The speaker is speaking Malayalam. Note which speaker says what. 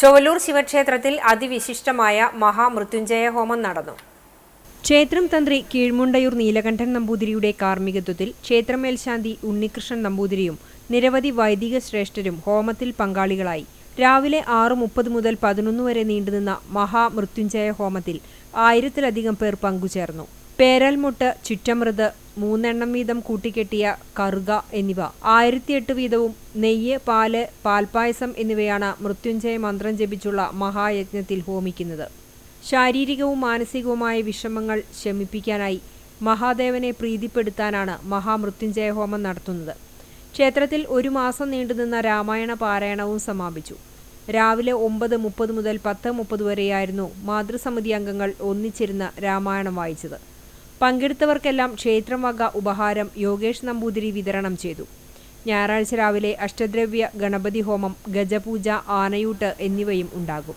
Speaker 1: ചൊവ്വലൂർ ശിവക്ഷേത്രത്തിൽ അതിവിശിഷ്ടമായ മഹാമൃത്യുഞ്ജയ ഹോമം നടന്നു. ക്ഷേത്രം തന്ത്രി കീഴ്മുണ്ടയൂർ നീലകണ്ഠൻ നമ്പൂതിരിയുടെ കാർമ്മികത്വത്തിൽ ക്ഷേത്രമേൽശാന്തി ഉണ്ണികൃഷ്ണൻ നമ്പൂതിരിയും നിരവധി വൈദിക ശ്രേഷ്ഠരും ഹോമത്തിൽ പങ്കാളികളായി. രാവിലെ ആറ് മുപ്പത് മുതൽ പതിനൊന്ന് വരെ നീണ്ടുനിന്ന മഹാമൃത്യുഞ്ജയ ഹോമത്തിൽ ആയിരത്തിലധികം പേർ പങ്കുചേർന്നു. പേരൽമുട്ട് ചുറ്റമൃത് മൂന്നെണ്ണം വീതം കൂട്ടിക്കെട്ടിയ കറുക എന്നിവ. ആയിരത്തിയെട്ട് വീതവും നെയ്യ് പാൽ പാൽപ്പായസം എന്നിവയാണ് മൃത്യുഞ്ജയ മന്ത്രം ജപിച്ചുള്ള മഹായജ്ഞത്തിൽ ഹോമിക്കുന്നത്. ശാരീരികവും മാനസികവുമായ വിഷമങ്ങൾ ശമിപ്പിക്കാനായി മഹാദേവനെ പ്രീതിപ്പെടുത്താനാണ് മഹാമൃത്യുഞ്ജയ ഹോമം നടത്തുന്നത്. ക്ഷേത്രത്തിൽ ഒരു മാസം നീണ്ടുനിന്ന രാമായണ പാരായണവും സമാപിച്ചു. രാവിലെ ഒമ്പത് മുപ്പത് മുതൽ പത്ത് മുപ്പത് വരെയായിരുന്നു മാതൃസമിതി അംഗങ്ങൾ ഒന്നിച്ചിരുന്ന് രാമായണം വായിച്ചത്. പങ്കെടുത്തവർക്കെല്ലാം ക്ഷേത്രം വക ഉപഹാരം യോഗേഷ് നമ്പൂതിരി വിതരണം ചെയ്തു. ഞായറാഴ്ച രാവിലെ അഷ്ടദ്രവ്യ ഗണപതി ഹോമം ഗജപൂജ ആനയൂട്ട് എന്നിവയും ഉണ്ടാകും.